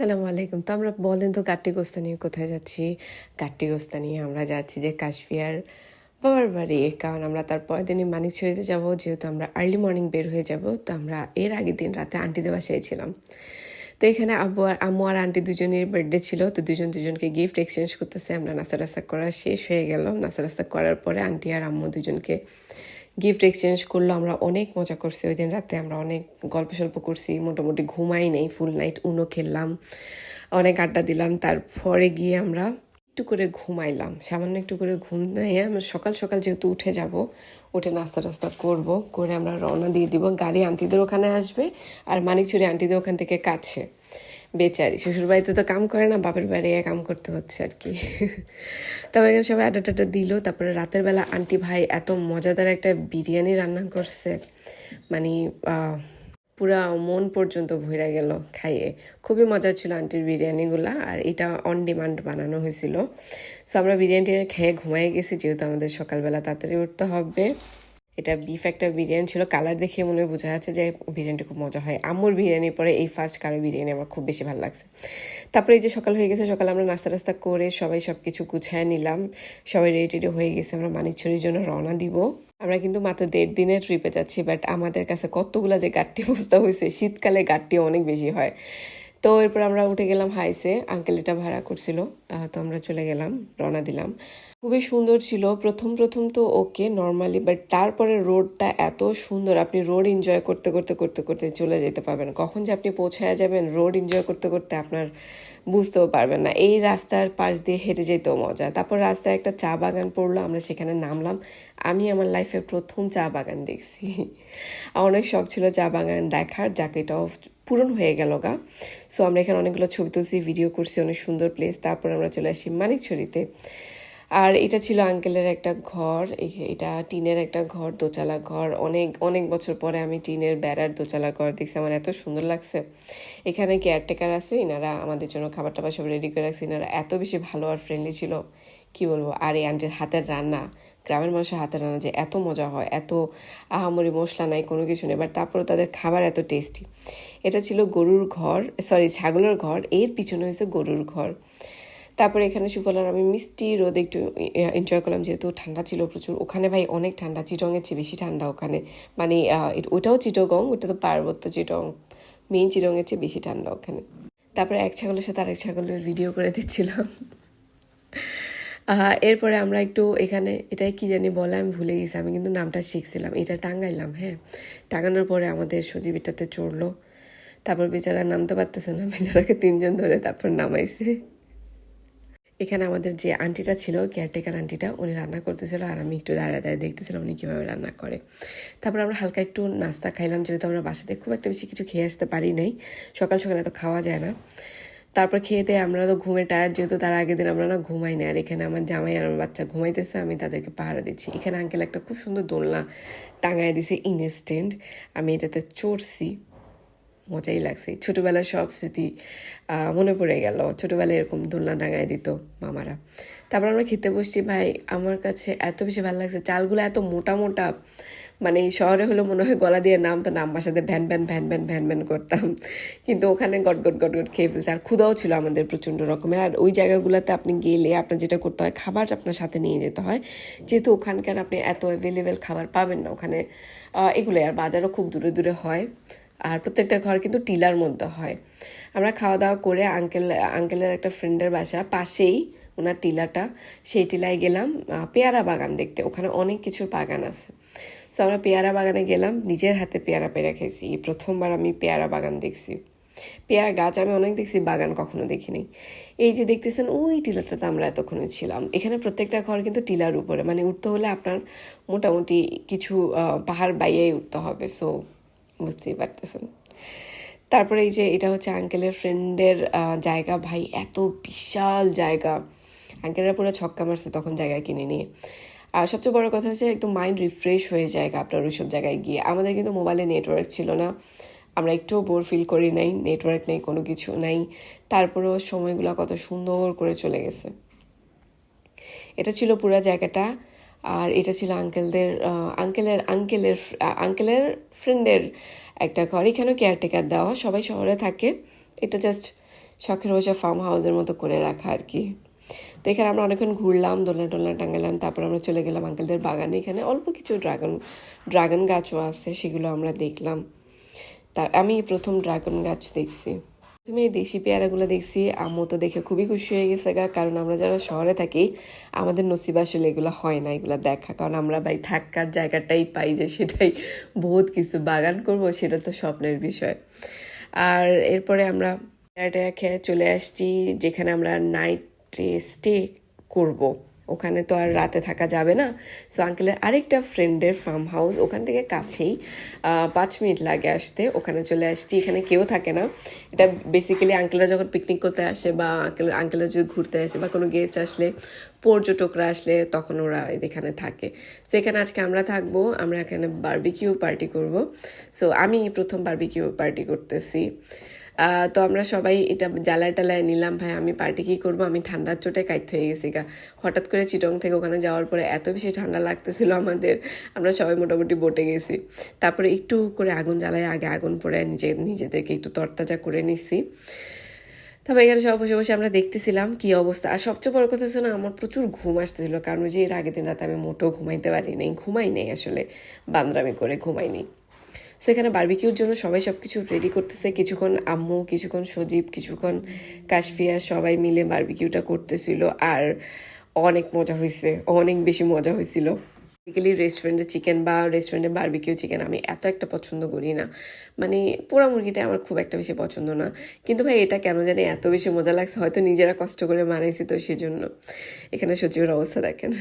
সালামু আলাইকুম। তো আমরা বলেন তো গাট্টি গোস্তা নিয়ে কোথায় যাচ্ছি? গাট্টি গোস্তা নিয়ে আমরা যাচ্ছি যে কাশফিয়ার বাবার বাড়ি, কারণ আমরা তার পরের দিনই মানিক ছড়িতে যাব। যেহেতু আমরা আর্লি মর্নিং বের হয়ে যাব, তো আমরা এর আগের দিন রাতে আন্টিদের বাসায় ছিলাম। তো এখানে আব্বু আর আম্মু আর আন্টি দুজনের বার্থডে ছিল, তো দুজন দুজনকে গিফট এক্সচেঞ্জ করতেছে। আমরা নাস্তা টাস্তা করা শেষ হয়ে গেল। নাস্তা টাস্তা করার পরে আন্টি আর আম্মু দুজনকে গিফট এক্সচেঞ্জ করল, আমরা অনেক মজা করছি। ওই দিন রাতে আমরা অনেক গল্প সল্প করছি, মোটামুটি ঘুমাই নেই ফুল নাইট উনো খেললাম, অনেক আড্ডা দিলাম। তারপরে গিয়ে আমরা একটু করে ঘুমাইলাম। সামান্য একটু করে ঘুম নিয়ে আমরা সকাল সকাল যেহেতু উঠে যাব, উঠে নাস্তা টাস্তা করব, করে আমরা রওনা দিয়ে দিব। গাড়ি আন্টিদের ওখানে আসবে আর মানিকচুরি আন্টিদের ওখান থেকে কাছে। বেচারি। শ্বশুর বাড়িতে তো কাম করে না, বাপের বাড়ি কাম করতে হচ্ছে আর কি। তারপর এখানে সবাই আড্ডা টাড্ডা দিল, তারপরে রাতের বেলা আন্টি ভাই এত মজাদার একটা বিরিয়ানি রান্না করছে। মানে পুরা মন পর্যন্ত ভরে গেল খাইয়ে। খুবই মজা ছিল আন্টির বিরিয়ানিগুলা, আর এটা অন ডিমান্ড বানানো হয়েছিল। সো আমরা বিরিয়ানিটা খেয়ে ঘুমাই গেছি, যেহেতু আমাদের সকালবেলা তাড়াতাড়ি উঠতে হবে। এটা বিফ একটা বিরিয়ানি ছিল। কালার দেখে মনে হয় বোঝা যাচ্ছে যে বিরিয়ানিটা খুব মজা হয়। আম্মুর বিরিয়ানির পরে এই ফার্স্ট কারও বিরিয়ানি আমার খুব বেশি ভালো লাগছে। তারপরে এই যে সকাল হয়ে গেছে, সকালে আমরা নাস্তা টাস্তা করে সবাই সব কিছু গুছায় নিলাম। সবাই রেডি টেডি হয়ে গেছে, আমরা মানিকছড়ির জন্য রওনা দিব। আমরা কিন্তু মাত্র দেড় দিনের ট্রিপে যাচ্ছি বাট আমাদের কাছে কতগুলা যে গাট্টি বুঝতে হয়েছে, শীতকালে গাট্টি অনেক বেশি হয়। তো এরপর আমরা উঠে গেলাম হাইসে আঙ্কেল এটা ভাড়া করছিল। তো আমরা চলে গেলাম, রওনা দিলাম। খুবই সুন্দর ছিল। প্রথম প্রথম তো ওকে নর্মালি বাট তারপরে রোডটা এত সুন্দর। আপনি রোড এনজয় করতে করতে করতে করতে চলে যেতে পারবেন। কখন যে আপনি পৌঁছায় যাবেন রোড এনজয় করতে করতে আপনার বুঝতেও পারবেন না। এই রাস্তার পাশ দিয়ে হেঁটে যেতেও মজা। তারপর রাস্তায় একটা চা বাগান পড়ল, আমরা সেখানে নামলাম। আমি আমার লাইফের প্রথম চা বাগান দেখছি। অনেক শখ ছিল চা বাগান দেখার, যাকে এটাও পূরণ হয়ে গেল গা। সো আমরা এখানে অনেকগুলো ছবি তুলছি ভিডিও করছি, অনেক সুন্দর প্লেস তারপর আমরা চলে আসি মানিকছড়িতে। আর এটা ছিল আঙ্কেলের একটা ঘর এটা টিনের একটা ঘর দোচালা ঘর। অনেক অনেক বছর পরে আমি টিনের বেড়ার দোচালা ঘর দেখছি। আমার এত সুন্দর লাগছে। এখানে কেয়ারটেকার আছে, ইনারা আমাদের জন্য খাবার টাবার সব রেডি করে রাখছে। ইনারা এত বেশি ভালো আর ফ্রেন্ডলি ছিল। কি বলব? আর এই আন্টির হাতের রান্না, গ্রামের মানুষের হাতের রান্না যে এত মজা হয়, এত আহামরি মশলা নাই, কোনো কিছু নেই। বাট তারপরেও তাদের খাবার এত টেস্টি এটা ছিল গরুর ঘর সরি ছাগলের ঘর। এর পিছনে হয়েছে গরুর ঘর। তারপরে এখানে সুফলার আমি মিষ্টি, রোদে একটু এনজয় করলাম যেহেতু ঠান্ডা ছিল প্রচুর। ওখানে ভাই অনেক ঠান্ডা, চিটংয়ের চেয়ে বেশি ঠান্ডা ওখানে। মানে ওটাও চিটগং, ওটা তো পার্বত্য চিটং মেইন চিটংয়ের চেয়ে বেশি ঠান্ডা ওখানে। তারপরে এক ছাগলের সাথে আরেক ছাগলের ভিডিও করে দিচ্ছিলাম। এরপরে আমরা একটু এখানে, এটাই কি জানি বলে আমি ভুলে গেছি, আমি কিন্তু নামটা শিখছিলাম। এটা টাঙ্গাইলাম হ্যাঁ? টাঙ্গানোর পরে আমাদের সজীব এটাতে চড়লো। তারপর বেচারা নামতে পারতেছে না, বেচারাকে তিনজন ধরে তারপর নামাইছে। এখানে আমাদের যে আন্টিটা ছিল কেয়ারটেকার আন্টিটা, উনি রান্না করতেছিল আর আমি একটু দাঁড়ায় দাঁড়িয়ে দেখতেছিলাম উনি কীভাবে রান্না করে। তারপর আমরা হালকা একটু নাস্তা খাইলাম, যেহেতু আমরা বাসাতে খুব একটা বেশি কিছু খেয়ে আসতে পারি নাই। সকাল সকালে তো খাওয়া যায় না। তারপর খেয়ে আমরা তো ঘুমে টায়ার যেহেতু তার আগের দিন আমরা না ঘুমাই না আর এখানে আমার জামাই আর আমার বাচ্চা ঘুমাইতেছে, আমি তাদেরকে পাহারা দিচ্ছি। এখানে আঙ্কেল একটা খুব সুন্দর দোলনা টাঙায় দিছে ইনস্ট্যান্ট আমি এটাতে চড়ছি। মজাই লাগছে। ছোটবেলার সব স্মৃতি মনে পড়ে গেল। ছোটবেলায় এরকম দোলনা ডাঙায় দিত মামারা। তারপর আমরা খেতে বসছি ভাই আমার কাছে এত বেশি ভালো লাগছে। চালগুলো এত মোটা মোটা। মানে শহরে হলো মনে হয় গলা দিয়ে নাম তো নাম বাসাতে van van van van van van করতাম। কিন্তু ওখানে গট গট গট গট খেয়ে ফেলছে। আর ক্ষুদাও ছিল আমাদের প্রচণ্ড রকমের। আর ওই জায়গাগুলোতে আপনি গেলে আপনার যেটা করতে হয় খাবার আপনার সাথে নিয়ে যেতে হয়। যেহেতু ওখানকার আপনি এত অ্যাভেলেবেল খাবার পাবেন না ওখানে আহ, এগুলোই। আর বাজারও খুব দূরে দূরে হয়। আর প্রত্যেকটা ঘর কিন্তু টিলার মধ্যে হয়। আমরা খাওয়া দাওয়া করে আঙ্কেল আঙ্কেলের একটা ফ্রেন্ডের বাসা পাশেই ওনার টিলাটা, সেই টিলায় গেলাম পেয়ারা বাগান দেখতে। ওখানে অনেক কিছুর বাগান আছে। সো আমরা পেয়ারা বাগানে গেলাম, নিজের হাতে পেয়ারা পেয়ারা খেয়েছি। প্রথমবার আমি পেয়ারা বাগান দেখছি। পেয়ারা গাছ আমি অনেক দেখছি, বাগান কখনো দেখিনি। এই যে দেখতেছেন, ওই টিলাটাতে আমরা এতক্ষণে ছিলাম। এখানে প্রত্যেকটা ঘর কিন্তু টিলার উপরে। মানে উঠতে হলে আপনার মোটামুটি কিছু পাহাড় বাইয়েই উঠতে হবে। সো বুঝতেই পারতেছেন। তারপরে এই যে এটা হচ্ছে আঙ্কেলের ফ্রেন্ডের জায়গা। ভাই, এত বিশাল জায়গা। আঙ্কেলরা পুরো ছক্কা মারছে তখন জায়গা কিনে নিয়ে। আর সবচেয়ে বড় কথা হচ্ছে একদম মাইন্ড রিফ্রেশ হয়ে যায় আপনার ওইসব জায়গায় গিয়ে। আমাদের কিন্তু মোবাইলে নেটওয়ার্ক ছিল না। আমরা একটুও বোর ফিল করি নাই নেটওয়ার্ক নেই, কোনো কিছু নাই। তারপরেও সময়গুলো কত সুন্দর করে চলে গেছে। এটা ছিল পুরো জায়গাটা। আর এটা ছিল আঙ্কেলদের আঙ্কেলের আঙ্কেলের আঙ্কেলের ফ্রেন্ডের একটা ঘর। এখানেও কেয়ারটেকার দেওয়া, সবাই শহরে থাকে। এটা জাস্ট শখের বসে ফার্ম হাউসের মতো করে রাখা আর কি। তো এখানে আমরা অনেকক্ষণ ঘুরলাম, দোলনা টোলনা টাঙ্গালাম তারপর আমরা চলে গেলাম আঙ্কেলদের বাগানে। এখানে অল্প কিছু ড্রাগন ড্রাগন গাছও আছে, সেগুলো আমরা দেখলাম। তার, আমি প্রথম ড্রাগন গাছ দেখছি। তুমি দেশি পেয়ারাগুলো দেখছি, আম্মু তো দেখে খুবই খুশি হয়ে গেছে গা। কারণ আমরা যারা শহরে থাকি, আমাদের নসিব আসলে এগুলো হয় না, এগুলো দেখা। কারণ আমরা ভাই থাকার জায়গাটাই পাই যে সেটাই বহুত কিছু বাগান করব, সেটা তো স্বপ্নের বিষয়। আর এরপরে আমরা টেরা খেয়ে চলে আসছি, যেখানে আমরা নাইট স্টে করব। ওখানে তো আর রাতে থাকা যাবে না। সো আঙ্কেলের আরেকটা ফ্রেন্ডের ফার্ম হাউস ওখান থেকে কাছেই পাঁচ মিনিট লাগে আসতে। ওখানে চলে আসছি। এখানে কেউ থাকে না। এটা বেসিক্যালি আঙ্কেলরা যখন পিকনিক করতে আসে বা আঙ্কেল আঙ্কেলরা যদি ঘুরতে আসে বা কোনো গেস্ট আসলে, পর্যটকরা আসলে তখন ওরা এখানে থাকে। সো এখানে আজকে আমরা থাকব। আমরা এখানে বারবিকিউ পার্টি করব। সো আমি প্রথম বারবিকিউ পার্টি করতেছি। তো আমরা সবাই এটা জ্বালায় টালায় নিলাম, ভাই, আমি পার্টি কি করব? আমি ঠান্ডার চোটে কাইত হয়ে গেছি গা। হঠাৎ করে চিটং থেকে ওখানে যাওয়ার পরে এত বেশি ঠান্ডা লাগতেছিল আমাদের, আমরা সবাই মোটামুটি বোটে গেছি। তারপরে একটু করে আগুন জ্বালায়, আগে আগুন পরে নিজে, নিজেদেরকে একটু তরতাজা করে নিছি। তবে এখানে সব বসে বসে আমরা দেখতেছিলাম কি অবস্থা। আর সবচেয়ে বড় কথা হচ্ছে না, আমার প্রচুর ঘুম আসতেছিল, কারণ যে এর আগের দিন রাতে আমি মোটেও ঘুমাইতে পারি নাই, ঘুমাই নেই আসলে, বান্দরামি করে ঘুমাই নেই। সো এখানে বার্বিকিউর জন্য সবাই সব কিছু রেডি করতেছে। কিছুক্ষণ আম্মু, কিছুক্ষণ সজীব, কিছুক্ষণ কাশফিয়া সবাই মিলে বার্বিকিউটা করতেছিল। আর অনেক মজা হয়েছে অনেক বেশি মজা হয়েছিল বেসিক্যালি রেস্টুরেন্টে চিকেন বা রেস্টুরেন্টে বারবিকিউ চিকেন আমি এত একটা পছন্দ করি না। মানে পোড়া মুরগিটা আমার খুব একটা বেশি পছন্দ না। কিন্তু ভাই, এটা কেন জানি এত বেশি মজা লাগছে, হয়তো নিজেরা কষ্ট করে বানাইছি তো সেজন্য। এখানে সচিবের অবস্থা দেখেন।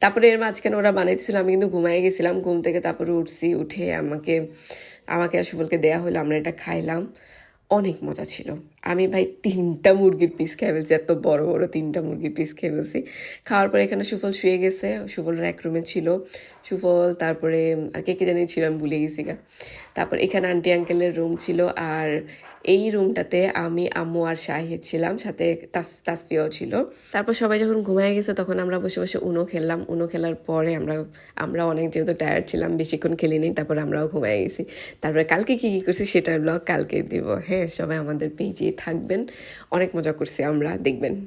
তারপরে এর মাঝখানে ওরা বানাইতেছিল, আমি কিন্তু ঘুমাই গেছিলাম, ঘুম থেকে তারপরে উঠছি, উঠে আমাকে আমাকে আর সুফলকে দেয়া হলো, আমরা এটা খাইলাম। অনেক মজা ছিল। আমি ভাই তিনটা মুরগির পিস খেয়ে ফেলছি, এত বড় বড় তিনটা মুরগির পিস খেয়ে ফেলছি। খাওয়ার পরে এখানে সুফল শুয়ে গেছে সুফলের এক রুমে ছিল। সুফল, তারপরে, আর কে কে জানি ছিল, আমি ভুলে গেছি গা। তারপর এখানে আন্টি আঙ্কেলের রুম ছিল, আর এই রুমটাতে আমি আম্মু আর শাহিদ ছিলাম, সাথে তাস- তাসফিয়াও ছিল। তারপর সবাই যখন ঘুমায় গেছে, তখন আমরা বসে বসে উনো খেললাম। উনো খেলার পরে আমরা আমরা অনেক যেহেতু টায়ার্ড ছিলাম বেশিক্ষণ খেলিনি তারপর আমরাও ঘুমায় গেছি। তারপরে কালকে কি কি করছি সেটার ব্লগ কালকে দিব। হ্যাঁ সবাই আমাদের পেজে থাকবেন। অনেক মজা করছি আমরা, দেখবেন।